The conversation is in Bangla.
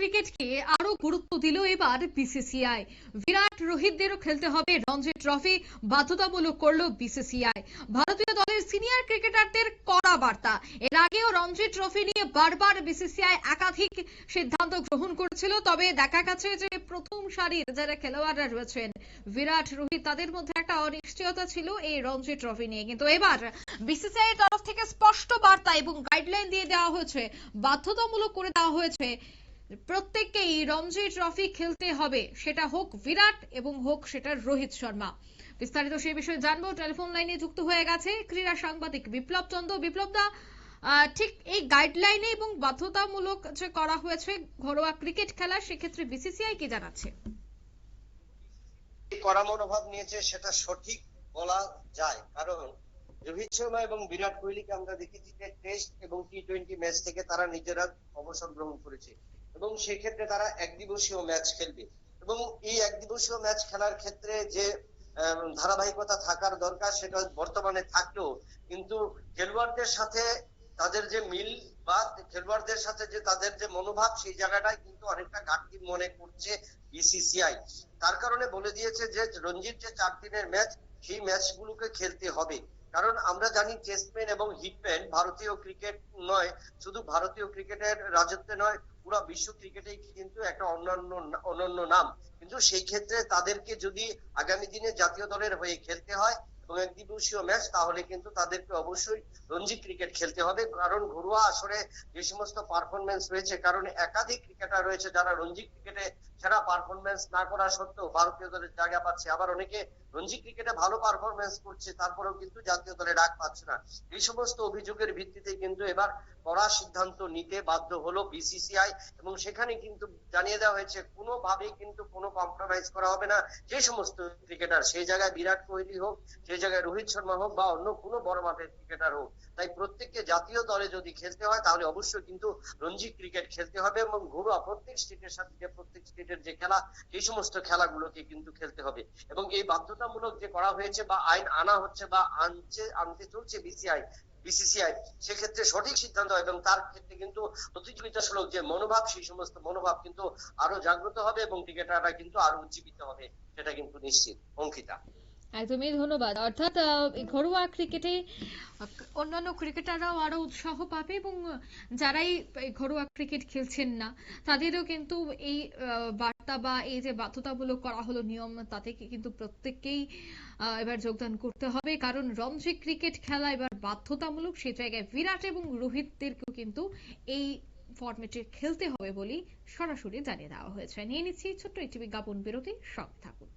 ক্রিকেটকে আরও গুরুত্ব দিল এবার বিসিসিআই। বিরাট রোহিতদেরও খেলতে হবে রঞ্জি ট্রফি, বাধ্যতামূলক করল বিসিসিআই। ভারতীয় দলের সিনিয়র ক্রিকেটারদের কড়া বার্তা। এর আগেও রঞ্জি ট্রফি নিয়ে বারবার বিসিসিআই একাধিক সিদ্ধান্ত গ্রহণ করেছিল, তবে দেখা গেছে যে প্রথম সারির যারা খেলোয়াড়রা রয়েছেন, বিরাট, রোহিত, তাদের মধ্যে একটা অনিশ্চয়তা ছিল এই রঞ্জি ট্রফি নিয়ে। কিন্তু এবার বিসিসিআই এর তরফ থেকে স্পষ্ট বার্তা এবং গাইডলাইন দিয়ে দেওয়া হয়েছে, বাধ্যতামূলক করে দেওয়া হয়েছে প্রত্যেককেই রঞ্জি ট্রফি খেলতে হবে। সেটা হোক বিরাট এবং হোক সেটা রোহিত শর্মা। বিস্তারিত সেই বিষয়ে জানব। টেলিফোন লাইনে যুক্ত হয়ে গেছে ক্রীড়া সাংবাদিক বিপ্লব চন্দ্র। বিপ্লব দা ঠিক এই গাইডলাইনে এবং বাধ্যতামূলক যে করা হয়েছে ঘরোয়া ক্রিকেট খেলা, সেক্ষেত্রে বিসিসিআই কি জানাচ্ছে? কড়া মনোভাব নিয়েছে সেটা সঠিক বলা যায়। কারণ রোহিত শর্মা এবং বিরাট কোহলিকে আমরা দেখেছি যে টেস্ট এবং টি টোয়েন্টি ম্যাচ থেকে তারা নিজেরা অবসর গ্রহণ করেছে। এবং সেক্ষেত্রে তারা একদিবসীয় ম্যাচ খেলবে। এবং এই একদিবসীয় ম্যাচ খেলার ক্ষেত্রে যে ধারাবাহিকতা থাকার দরকার, সেটা বর্তমানে থাকলেও, কিন্তু খেলোয়াড়দের সাথে তাদের যে মিল বা খেলোয়াড়দের সাথে যে তাদের যে মনোভাব, সেই জায়গাটাই কিন্তু অনেকটা ঘাটতি মনে করছে বিসিসিআই। তার কারণে বলে দিয়েছে যে, রঞ্জিত যে চার দিনের ম্যাচ সেই ম্যাচগুলোকে খেলতে হবে। কারণ আমরা জানি চেসম্যান এবং হিটম্যান ভারতীয় ক্রিকেট নয়, শুধু ভারতীয় ক্রিকেটের রাজত্বে নয়, পুরো বিশ্ব ক্রিকেটে কিন্তু একটা অন্যান্য অনন্য নাম। কিন্তু সেই ক্ষেত্রে তাদেরকে যদি আগামী দিনে জাতীয় দলের হয়ে খেলতে হয় এবং এক দিবসীয় ম্যাচ তাহলে কিন্তু তাদেরকে অবশ্যই রঞ্জি ক্রিকেট খেলতে হবে। কারণ ঘরোয়া আসরে যে সমস্ত পারফরমেন্স রয়েছে, কারণ একাধিক ক্রিকেটার রয়েছে যারা রঞ্জি ক্রিকেটে সেরা পারফরমেন্স না করা সত্ত্বেও ভারতীয় দলের জায়গা পাচ্ছে। আবার অনেকে রঞ্জি ক্রিকেটে ভালো পারফরমেন্স করছে, তারপরেও কিন্তু জাতীয় দলে ডাক পাচ্ছে না। এই সমস্ত অভিযোগের ভিত্তিতে কিন্তু এবার কড়া সিদ্ধান্ত নিতে বাধ্য হলো বিসিসিআই এবং সেখানে কিন্তু জানিয়ে দেওয়া হয়েছে, কোনোভাবেই কিন্তু কোনো কম্প্রোমাইজ করা হবে না। যে সমস্ত ক্রিকেটার সেই জায়গায় বিরাট কোহলি হোক সেই জায়গায় রোহিত শর্মা হোক বা অন্য কোনো বড় মাপের ক্রিকেটার হোক, তাই প্রত্যেককে জাতীয় দলে যদি খেলতে হয়, তাহলে অবশ্যই কিন্তু রঞ্জি ক্রিকেট খেলতে হবে এবং ঘরোয়া প্রত্যেক স্টেটের সাথে যে প্রত্যেক স্টেটের যে খেলা এই সমস্ত খেলাগুলোকে কিন্তু খেলতে হবে। এবং এই বাধ্যতামূলক যে করা হয়েছে বা আইন আনা হচ্ছে বা আনছে, আনতে চলছে বিসিআই বিসিসিআই সেক্ষেত্রে সঠিক সিদ্ধান্ত এবং তার ক্ষেত্রে কিন্তু প্রতিযোগিতামূলক যে মনোভাব, সেই সমস্ত মনোভাব কিন্তু আরও জাগ্রত হবে এবং ক্রিকেটাররা কিন্তু আরও উজ্জীবিত হবে, সেটা কিন্তু নিশ্চিত। অঙ্কিতা। একদমই ধন্যবাদ। অর্থাৎ ঘরোয়া ক্রিকেটে অন্যান্য ক্রিকেটাররাও আরও উৎসাহ পাবে এবং যারাই ঘরোয়া ক্রিকেট খেলছেন না, তাদেরও কিন্তু এই বার্তা বা এই যে বাধ্যতামূলক করা হলো নিয়ম, তাতে কিন্তু প্রত্যেককেই এবার যোগদান করতে হবে। কারণ রঞ্জি ক্রিকেট খেলা এবার বাধ্যতামূলক সে জায়গায় বিরাট এবং রোহিতদেরকেও কিন্তু এই ফরম্যাটে খেলতে হবে বলেই সরাসরি জানিয়ে দেওয়া হয়েছে। নিয়ে নিচ্ছি ছোট্ট একটি বিজ্ঞাপন বিরতি, সঙ্গে থাকুন।